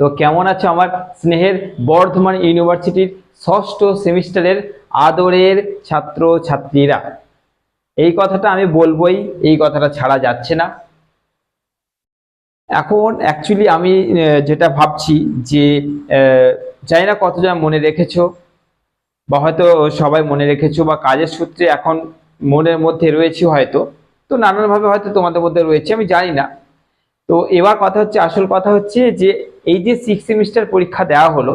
তো কেমন আছো আমার স্নেহের বর্ধমান ইউনিভার্সিটির ষষ্ঠ সেমিস্টারের আদরের ছাত্র ছাত্রীরা? এই কথাটা আমি বলবোই, এই কথাটা ছাড়া যাচ্ছে না। এখন অ্যাকচুয়ালি আমি যেটা ভাবছি যে জানি না কতজন মনে রেখেছো, বা হয়তো সবাই মনে রেখেছো, বা কাজের সূত্রে এখন মনের মধ্যে রয়েছে হয়তো, তো নানানভাবে হয়তো তোমাদের মধ্যে রয়েছে, আমি জানি না। তো এবার কথা হচ্ছে, আসল কথা হচ্ছে যে এই যে সিক্স সেমিস্টার পরীক্ষা দেওয়া হলো,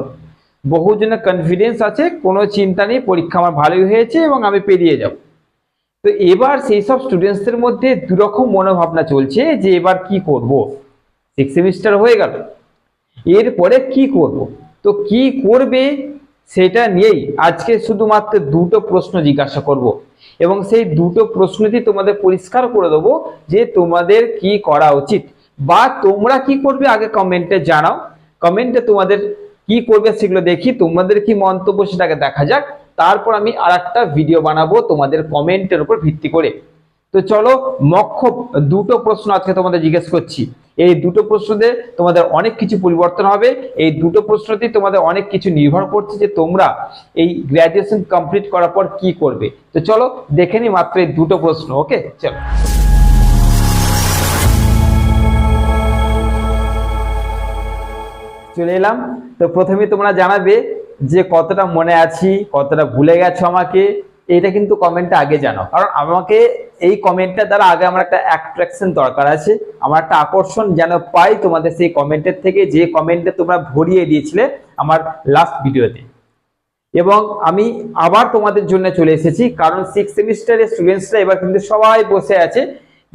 বহুজনের কনফিডেন্স আছে, কোনো চিন্তা নেই, পরীক্ষা আমার ভালোই হয়েছে এবং আমি পেরিয়ে যাব। তো এবার সেই সব স্টুডেন্টসদের মধ্যে দুরকম মনোভাবনা চলছে যে এবার কি করব। সিক্স সেমিস্টার হয়ে গেল, এরপরে কি করব? তো কি করবে সেটা নিয়েই আজকে শুধুমাত্র দুটো প্রশ্ন জিজ্ঞাসা করব এবং সেই দুটো প্রশ্নটি তোমাদের পরিষ্কার করে দেবো যে তোমাদের কি করা উচিত। বা তোমরা কি করবে আগে কমেন্টে জানাও। কমেন্টে তোমাদের কি করবে সেগুলো দেখি, তোমাদের কি মন্তব্য সেটাকে দেখা যাক। তারপর আমি আর একটা ভিডিও বানাবো তোমাদের কমেন্টের উপর ভিত্তি করে। তো চলো, মক্ষ দুটো প্রশ্ন আজকে তোমাদের জিজ্ঞেস করছি। এই দুটো প্রশ্নতে তোমাদের অনেক কিছু পরিবর্তন হবে। এই দুটো প্রশ্নতেই তোমাদের অনেক কিছু নির্ভর করছে যে তোমরা এই গ্র্যাজুয়েশন কমপ্লিট করার পর কি করবে। তো চলো, দেখে নি মাত্র এই দুটো প্রশ্ন ওকে চলো। চলে এলাম। তো প্রথমে তোমরা জানাবে যে কতটা মনে আছি, কতটা ভুলে গেছো আমাকে, এটা কিন্তু কমেন্টটা আগে জানো কারণ আমাকে এই কমেন্টটা দ্বারা আগে আমার একটা অ্যাট্রাকশন দরকার আছে। আমার একটা আকর্ষণ যেন পাই তোমাদের সেই কমেন্টের থেকে, যে কমেন্টে তোমরা ভরিয়ে দিয়েছিলে আমার লাস্ট ভিডিওতে এবং আমি আবার তোমাদের জন্য চলে এসেছি, কারণ সিক্স সেমিস্টারের স্টুডেন্টসরা এবার কিন্তু সবাই বসে আছে।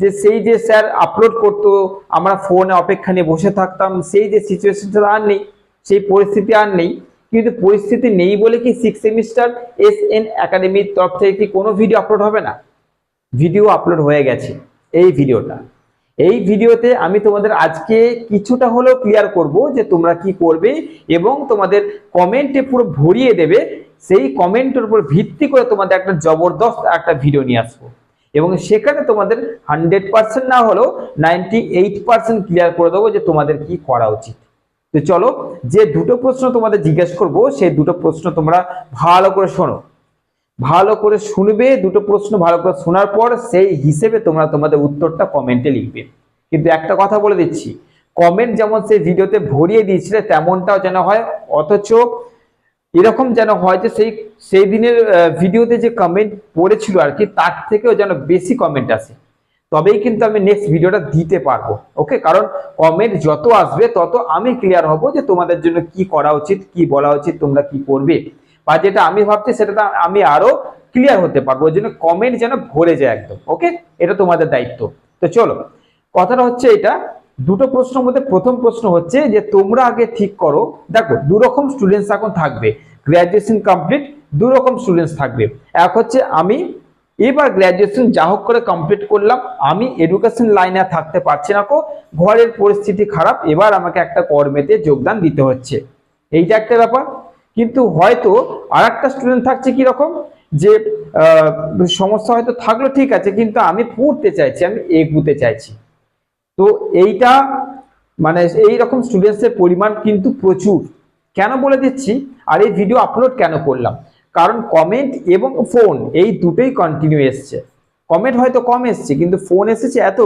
যে সেই যে স্যার আপলোড করতো, আমরা ফোনে অপেক্ষা নিয়ে বসে থাকতাম, সেই যে সিচুয়েশনটা আর নেই, সেই পরিস্থিতি আর নেই। কিন্তু পরিস্থিতি নেই বলে কি সিক্স সেমিস্টার এস এন একাডেমির তরফ থেকে কি কোনো ভিডিও আপলোড হবে না? ভিডিও আপলোড হয়ে গেছে এই ভিডিওটা এই ভিডিওতে আমি তোমাদের আজকে কিছুটা হলেও ক্লিয়ার করব যে তোমরা কি করবে এবং তোমাদের কমেন্টে পুরো ভরিয়ে দেবে, সেই কমেন্টের উপর ভিত্তি করে তোমাদের একটা জবরদস্ত একটা ভিডিও নিয়ে আসব। এবং সেখানে তোমাদের হান্ড্রেড পার্সেন্ট না হলেও নাইনটি এইট পার্সেন্ট ক্লিয়ার করে দেবো যে তোমাদের কি করা উচিত। তো চলো, যে দুটো প্রশ্ন তোমাদের জিজ্ঞেস করব, সেই দুটো প্রশ্ন তোমরা ভালো করে শোনো। ভালো করে শুনবে, দুটো প্রশ্ন ভালো করে শোনার পর সেই হিসেবে তোমরা তোমাদের উত্তরটা কমেন্টে লিখবে। কিন্তু একটা কথা বলে দিচ্ছি কমেন্ট যেমন সেই ভিডিওতে ভরিয়ে দিয়েছিলে, তেমনটাও যেন হয়, অথচ এরকম যেন হয় যে সেই সেই দিনের ভিডিওতে যে কমেন্ট পড়েছিল আর কি, তার থেকেও যেন বেশি কমেন্ট আসে। তবেই কিন্তু আমি নেক্সট ভিডিওটা দিতে পারব ওকে কারণ কমেন্ট যত আসবে, তত আমি ক্লিয়ার হব যে তোমাদের জন্য কি করা উচিত, কি বলা উচিত, তোমরা কি করবে। বা যেটা আমি ভাবছি, সেটা আমি আরও ক্লিয়ার হতে পারব, ওই জন্য কমেন্ট যেন ভরে যায় একদম ওকে এটা তোমাদের দায়িত্ব। তো চলো, কথাটা হচ্ছে এটা দুটো প্রশ্নের মধ্যে প্রথম প্রশ্ন হচ্ছে যে তোমরা আগে ঠিক করো। দেখো দু রকম স্টুডেন্টস এখন থাকবে। গ্র্যাজুয়েশন কমপ্লিট দু রকম স্টুডেন্টস থাকবে। এক হচ্ছে আমি এবার গ্র্যাজুয়েশন যা হোক করে কমপ্লিট করলাম, আমি এডুকেশন লাইনে থাকতে পারছি না কো, ঘরের পরিস্থিতি খারাপ, এবার আমাকে একটা কর্মেতে যোগদান দিতে হচ্ছে। এইটা একটা ব্যাপার। কিন্তু হয়তো আর একটা স্টুডেন্ট থাকছে কি রকম যে সমস্যা হয়তো থাকল ঠিক আছে, কিন্তু আমি পড়তে চাইছি, আমি এগুতে চাইছি। তো এইটা মানে এই রকম স্টুডেন্টসের পরিমাণ কিন্তু প্রচুর। কেন বলে দিচ্ছি? আর এই ভিডিও আপলোড কেন করলাম? কারণ কমেন্ট এবং ফোন এই দুটোই কন্টিনিউ এসছে। কমেন্ট হয়তো কম এসছে, কিন্তু ফোন এসেছে এত,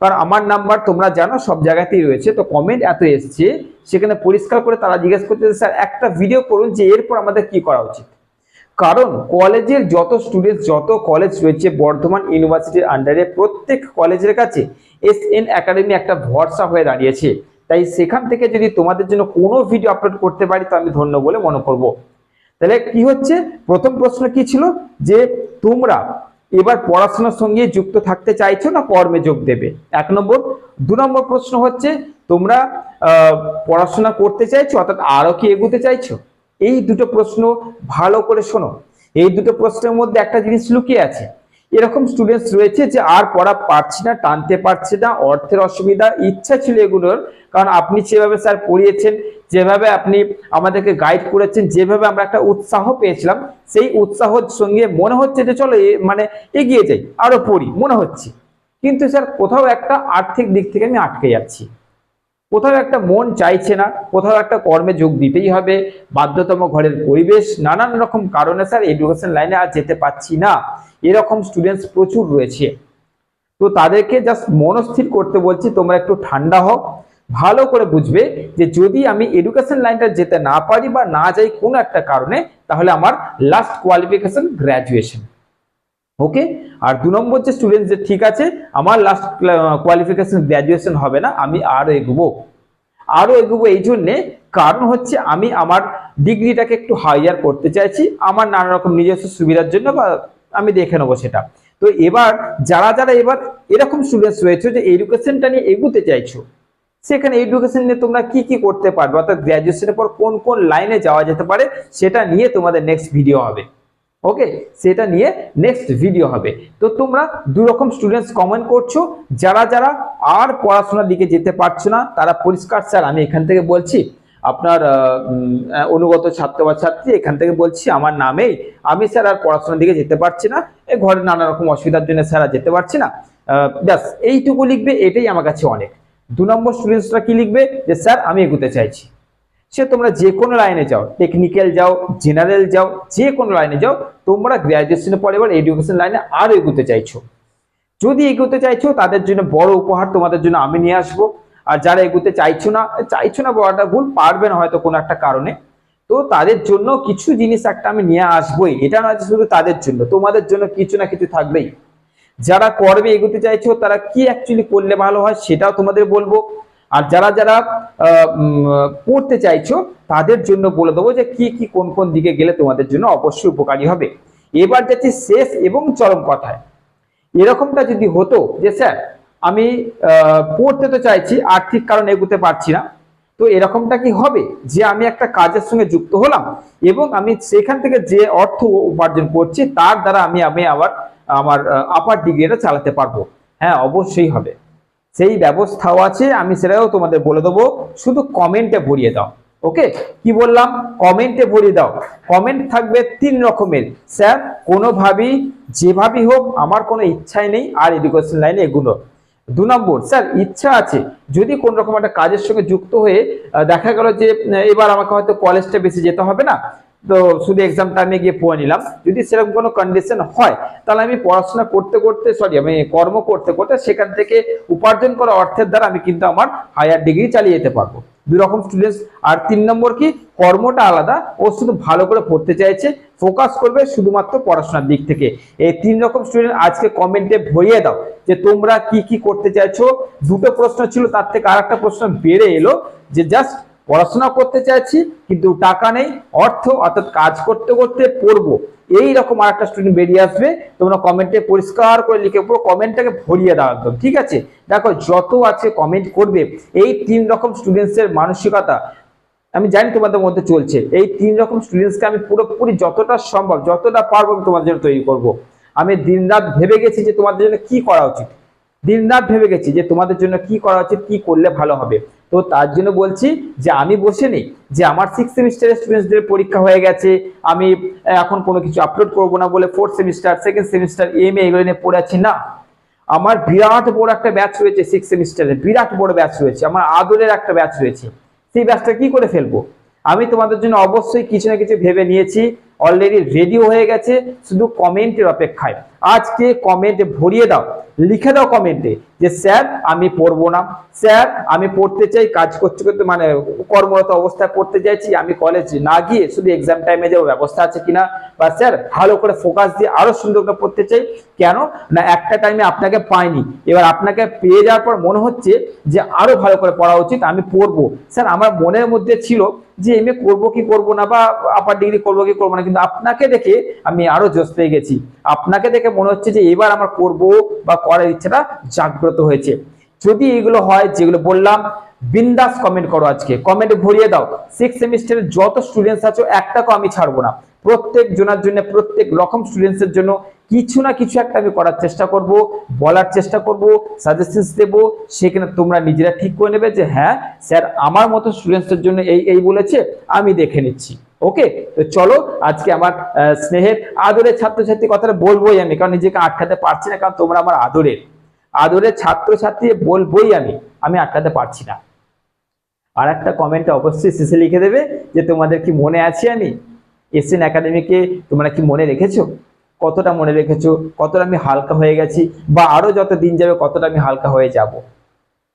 কারণ আমার নাম্বার তোমরা জানো, সব জায়গাতেই রয়েছে। তো কমেন্ট এত এসছে, সেখানে পরিষ্কার করে তারা জিজ্ঞেস করতে স্যার, একটা ভিডিও করুন যে এরপর আমাদের কি করা উচিত? কারণ কলেজের যত স্টুডেন্ট যত কলেজ রয়েছে, বর্ধমান ইউনিভার্সিটির আন্ডারে প্রত্যেক কলেজের কাছে এস এন একাডেমি একটা ভরসা হয়ে দাঁড়িয়েছে। তাই সেখান থেকে যদি তোমাদের জন্য কোনো ভিডিও আপলোড করতে পারি, তো আমি ধন্য বলে মনে করব। তাহলে কি হচ্ছে? প্রথম প্রশ্ন কি ছিল? যে তোমরা এবার পড়াশোনার সঙ্গে যুক্ত থাকতে চাইছো না কর্মে যোগ দেবে? এক নম্বর। দু নম্বর প্রশ্ন হচ্ছে, তোমরা পড়াশোনা করতে চাইছো, অর্থাৎ আরও কি এগোতে চাইছো? এই দুটো প্রশ্ন ভালো করে শোনো। এই দুটো প্রশ্নের মধ্যে একটা জিনিস লুকিয়ে আছে। এরকম স্টুডেন্টস রয়েছে যে আর পড়া পারছি না, টানতে পারছে না, অর্থের অসুবিধা, ইচ্ছা ছিল এগুলোর। কারণ আপনি যেভাবে স্যার পড়িয়েছেন, যেভাবে আপনি আমাদেরকে গাইড করেছেন, যেভাবে আমরা একটা উৎসাহ পেয়েছিলাম, সেই উৎসাহর সঙ্গে মনে হচ্ছে যে চলো মানে এগিয়ে যাই, আরও পড়ি, মনে হচ্ছে। কিন্তু স্যার কোথাও একটা আর্থিক দিক থেকে আমি আটকে যাচ্ছি। কোথাও একটা মন চাইছে না, কোথাও একটা কর্মে যোগ দিতেই হবে, বাধ্যতম ঘরের পরিবেশ, নানান রকম কারণে স্যার এডুকেশন লাইনে আর যেতে পাচ্ছি না। এরকম স্টুডেন্টস প্রচুর রয়েছে। তো তাদেরকে জাস্ট মনস্থির করতে বলছি, তোমরা একটু ঠান্ডা হও। ভালো করে বুঝবে যে যদি আমি এডুকেশন লাইনটা যেতে না পারি বা না যাই কোনো একটা কারণে, তাহলে আমার লাস্ট কোয়ালিফিকেশন গ্র্যাজুয়েশন ওকে আর দু নম্বর যে স্টুডেন্ট যে ঠিক আছে, আমার লাস্ট কোয়ালিফিকেশন গ্র্যাজুয়েশন হবে না, আমি আরও এগোবো। আরও এগোবো এই জন্যে কারণ হচ্ছে আমি আমার ডিগ্রিটাকে একটু হাইয়ার করতে চাইছি, আমার নানা রকম নিজস্ব সুবিধার জন্য বা আমি দেখে নেব সেটা। তো এবার যারা যারা এবার এরকম স্টুডেন্টস রয়েছে যে এডুকেশনটা নিয়ে এগোতে চাইছো, সেখানে এডুকেশন নিয়ে তোমরা কি কি করতে পারবে? অর্থাৎ গ্র্যাজুয়েশনের পর কোন কোন লাইনে যাওয়া যেতে পারে, সেটা নিয়ে তোমাদের নেক্সট ভিডিও হবে। ওকে সেটা নিয়ে নেক্সট ভিডিও হবে। তো তোমরা দু রকম স্টুডেন্টস কমেন্ট করছ। যারা যারা আর পড়াশোনার দিকে যেতে পারছ না, তারা পরিষ্কার স্যার আমি এখান থেকে বলছি, আপনার অনুগত ছাত্র বা ছাত্রী, এখান থেকে বলছি আমার নামেই, আমি স্যার আর পড়াশোনার দিকে যেতে পারছি না। এ ঘরে নানা রকম অসুবিধার জন্য স্যার আর যেতে পারছি না। ব্যাস, এইটুকু লিখবে, এটাই আমার কাছে অনেক। দু নম্বর স্টুডেন্টসরা কি লিখবে? যে স্যার আমি এগুতে চাইছি। সে তোমরা যে কোনো লাইনে যাও টেকনিক্যাল যাও জেনারেল যাও, যে কোনো লাইনে যাও, তোমরা গ্র্যাজুয়েশনের পরে এবার এডুকেশন লাইনে আরও এগোতে চাইছো। যদি এগোতে চাইছো, তাদের জন্য বড় উপহার তোমাদের জন্য আমি নিয়ে আসব। আর যারা এগোতে চাইছো না চাইছো না বলাটা ভুল, পারবে না হয়তো কোনো একটা কারণে। তো তাদের জন্য কিছু জিনিস একটা আমি নিয়ে আসবোই। এটা নয় শুধু তাদের জন্য, তোমাদের জন্য কিছু না কিছু থাকবেই। যারা করবে, এগোতে চাইছো, তারা কি অ্যাকচুয়ালি করলে ভালো হয়, সেটাও তোমাদের বলব। আর যারা যারা পড়তে চাইছো, তাদের জন্য বলে দেবো যে কি কি কোন কোন দিকে গেলে তোমাদের জন্য অবশ্যই উপকারী হবে। এবার যাচ্ছি শেষ এবং চরম কথায়। এরকমটা যদি হতো যে, স্যার, আমি পড়তে তো চাইছি, আর্থিক কারণে এগোতে পারছি না, তো এরকমটা কি হবে? যে আমি একটা কাজের সঙ্গে যুক্ত হলাম এবং আমি সেখান থেকে যে অর্থ উপার্জন করছি, তার দ্বারা আমি আমি আবার আমার আপার ডিগ্রিটা চালাতে পারব। হ্যাঁ অবশ্যই হবে। সেই ব্যবস্থাও আছে, আমি সেটাও তোমাদের বলে দেবো। শুধু কমেন্টে ভরিয়ে দাও ওকে কি বললাম? কমেন্টে ভরিয়ে দাও। কমেন্ট থাকবে তিন রকমের। স্যার, কোনোভাবেই, যেভাবেই হোক, আমার কোনো ইচ্ছাই নেই আর এডুকেশন লাইনে এগুলো। দু নম্বর, স্যার, ইচ্ছা আছে। যদি কোন রকম একটা কাজের সঙ্গে যুক্ত হয়ে দেখা গেল যে, এবার আমাকে হয়তো কলেজটা বেশি যেতে হবে না তো শুধু এক্সামটা আমি গিয়ে পড়ে নিলাম। যদি সেরকম কোনো কন্ডিশন হয়, তাহলে আমি পড়াশোনা করতে করতে সরি আমি কর্ম করতে করতে সেখান থেকে উপার্জন করা অর্থের দ্বারা আমি কিন্তু আমার হায়ার ডিগ্রি চালিয়ে যেতে পারব। দুই রকম স্টুডেন্টস আর তিন নম্বর কি? কর্মটা আলাদা, ও শুধু ভালো করে পড়তে চাইছে ফোকাস করবে শুধুমাত্র পড়াশোনার দিক থেকে। এই তিন রকম স্টুডেন্ট আজকে কমেন্টে ভরিয়ে দাও, যে তোমরা কি কি করতে চাইছো। দুটো প্রশ্ন ছিল, তার থেকে আর একটা প্রশ্ন বেড়ে এলো, যে জাস্ট পড়াশোনা করতে চাইছি, কিন্তু টাকা নেই, অর্থ অর্থাৎ কাজ করতে করতে পড়ব। এই রকম আর একটা স্টুডেন্ট বেরিয়ে আসবে, তোমরা কমেন্টে পরিষ্কার করে লিখে পুরো কমেন্টটাকে ভরিয়ে দাও একদম, ঠিক আছে? দেখো, যত আছে কমেন্ট করবে, এই তিন রকম স্টুডেন্টসের মানসিকতা, আমি জানি তোমাদের মধ্যে চলছে, এই তিন রকম স্টুডেন্টসকে আমি পুরোপুরি যতটা সম্ভব, যতটা পারব আমি তোমাদের জন্য তৈরি করব। আমি দিনরাত ভেবে গেছি যে তোমাদের জন্য কি করা উচিত। দিনরাত ভেবে গেছি যে তোমাদের জন্য কি করা উচিত, কি করলে ভালো হবে। তো তার জন্য বলছি যে আমি বসে নেই, যে আমার সিক্স সেমিস্টারের স্টুডেন্টসদের পরীক্ষা হয়ে গেছে, আমি এখন কোনো কিছু আপলোড করব না বলে fourth semester second semester M A এগুলো নিয়ে পড়ে আছি। না, আমার বিরাট বড় একটা ব্যাচ রয়েছে সিক্স সেমিস্টারে বিরাট বড় ব্যাচ রয়েছে, আমার আদরের একটা ব্যাচ রয়েছে। সেই ব্যাচটা কি করে ফেলব? আমি তোমাদের জন্য অবশ্যই কিছু না কিছু ভেবে নিয়েছি অলরেডি রেডি হয়ে গেছে, শুধু কমেন্টের অপেক্ষায়। আজকে কমেন্টে ভরিয়ে দাও লিখে দাও কমেন্টে যে, স্যার, আমি পড়ব না। স্যার, আমি পড়তে চাই, কাজ করতে করতে মানে কর্মরত অবস্থায় পড়তে চাইছি, আমি কলেজ না গিয়ে শুধু এক্সাম টাইমে যাওয়ার ব্যবস্থা আছে কিনা? বা, স্যার, ভালো করে ফোকাস দিয়ে আরও সুন্দর করে পড়তে চাই। কেন? না, একটা টাইমে আপনাকে পাইনি। এবার আপনাকে পেয়ে যাওয়ার পর মনে হচ্ছে যে, আরও ভালো করে পড়া উচিত, আমি পড়ব। স্যার, আমার মনের মধ্যে ছিল যে এম এ করব কি করব না বা আপার ডিগ্রি করব কি করব না, কিন্তু আপনাকে দেখে আমি আরও জোশ পেয়ে গেছি। আপনাকে দেখে মনে হচ্ছে যে এবার আমার করব বা করার ইচ্ছাটা জাগ্রত হয়েছে। যদি এগুলো হয়, যেগুলো বললাম, বিন্দাস কমেন্ট করো আজকে। কমেন্ট ভরিয়ে দাও। সিক্স সেমিস্টারের যত স্টুডেন্টস আছো, একটাকেও আমি ছাড়বো না। প্রত্যেক জনের জন্য, প্রত্যেক রকম স্টুডেন্টসের জন্য কিছু না কিছু একটা আমি করার চেষ্টা করব, বলার চেষ্টা করব সাজেশনস দেব, সেখানে তোমরা নিজেরা ঠিক করে নেবে যে হ্যাঁ স্যার আমার মতো স্টুডেন্টসদের জন্য এই এই বলেছে, আমি দেখে নিচ্ছি। ওকে তো চলো, আজকে আমার স্নেহের, আদরের ছাত্রছাত্রী কথাটা বলবোই আমি, কারণ নিজেকে আটকাতে পারছি না, কারণ তোমরা আমার আদরের। আদরের ছাত্রছাত্রী বলবোই আমি আমি আটকাতে পারছি না। আর একটা কমেন্টে অবশ্যই শেষে লিখে দেবে যে, তোমাদের কি মনে আছে আমি? এসএন একাডেমিকে তোমরা কি মনে রেখেছো? কতটা মনে রেখেছো? কতটা আমি হালকা হয়ে গেছি? বা আরও যত দিন যাবে, কতটা আমি হালকা হয়ে যাব?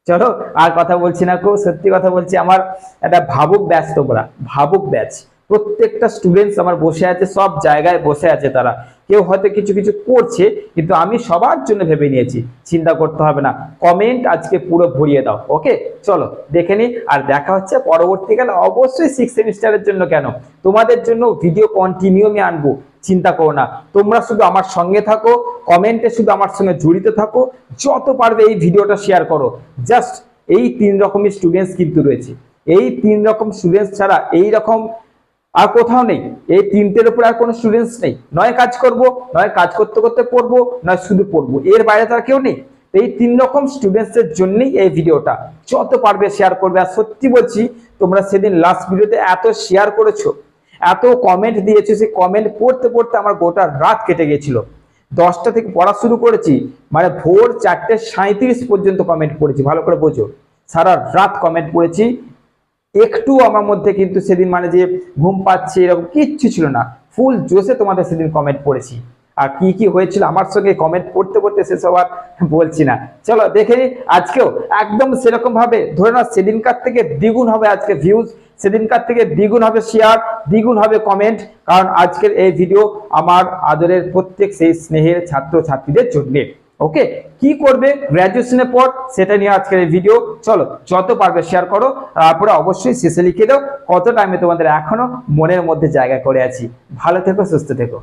চলো, আর কথা বলছি না খুব সত্যি কথা বলছি, আমার একটা ভাবুক ব্যাচ তোমরা, ভাবুক ব্যাচ প্রত্যেকটা স্টুডেন্টস আমার বসে আছে, সব জায়গায় বসে আছে তারা। কেউ হয়তো কিছু কিছু করছে, কিন্তু আমি সবার জন্য ভেবে নিয়েছি, চিন্তা করতে হবে না। কমেন্ট আজকে পুরো ভরিয়ে দাও ওকে চলো, দেখে নি, আর দেখা হচ্ছে পরবর্তীকালে অবশ্যই সিক্স সেমিস্টারের জন্য কেন? তোমাদের জন্য ভিডিও কন্টিনিউ আমি আনব, চিন্তা করো না। তোমরা শুধু আমার সঙ্গে থাকো কমেন্টে শুধু আমার সঙ্গে জড়িত থাকো, যত পারবে এই ভিডিওটা শেয়ার করো। জাস্ট এই তিন রকমের স্টুডেন্টস কিন্তু রয়েছে। এই তিন রকম স্টুডেন্টস ছাড়া এই রকম আর কোথাও নেই। এই তিনটের উপর আর কোনো স্টুডেন্টস নেই। নয় কাজ করব, নয় কাজ করতে করতে পড়ব, নয় শুধু পড়ব। এর বাইরে তার কেউ নেই। এই তিন রকম স্টুডেন্টসের জন্যই এই ভিডিওটা। যত পারবে শেয়ার করবে। আর সত্যি বলছি, তোমরা সেদিন লাস্ট ভিডিওতে এত শেয়ার করেছ, এত কমেন্ট দিয়েছ, সেই কমেন্ট পড়তে পড়তে আমার গোটা রাত কেটে গেছিল দশটা থেকে পড়া শুরু করেছি মানে ভোর চারটে সাঁত্রিশ পর্যন্ত কমেন্ট পড়েছি, ভালো করে বোঝো। সারা রাত কমেন্ট পড়েছি। একটু আমার মধ্যে কিন্তু সেদিন মানে যে ঘুম পাচ্ছে এরকম কিচ্ছু ছিল না। ফুল জোশে তোমাদের সেদিন কমেন্ট পড়েছি। আর কি কি হয়েছিল আমার সঙ্গে কমেন্ট পড়তে পড়তে সেসব আর বলছি না। চলো দেখে নিই আজকেও একদম সেরকম ভাবে ধরে নাও সেদিনকার থেকে দ্বিগুণ হবে আজকে ভিউজ সেদিনকার থেকে দ্বিগুণ হবে শেয়ার দ্বিগুণ হবে কমেন্ট কারণ আজকের এই ভিডিও আমার আদরের প্রত্যেক সেই স্নেহের ছাত্র ছাত্রীদের জন্য। ওকে কি করবে গ্র্যাজুয়েশনের পর? সেটা নিয়ে আজকের এই ভিডিও চলো, যত পারবে শেয়ার করো। তারপরে অবশ্যই শেষে লিখে দাও। কত টাইমে তোমাদের এখনও মনের মধ্যে জায়গা করে আছি। ভালো থেকো, সুস্থ থেকো।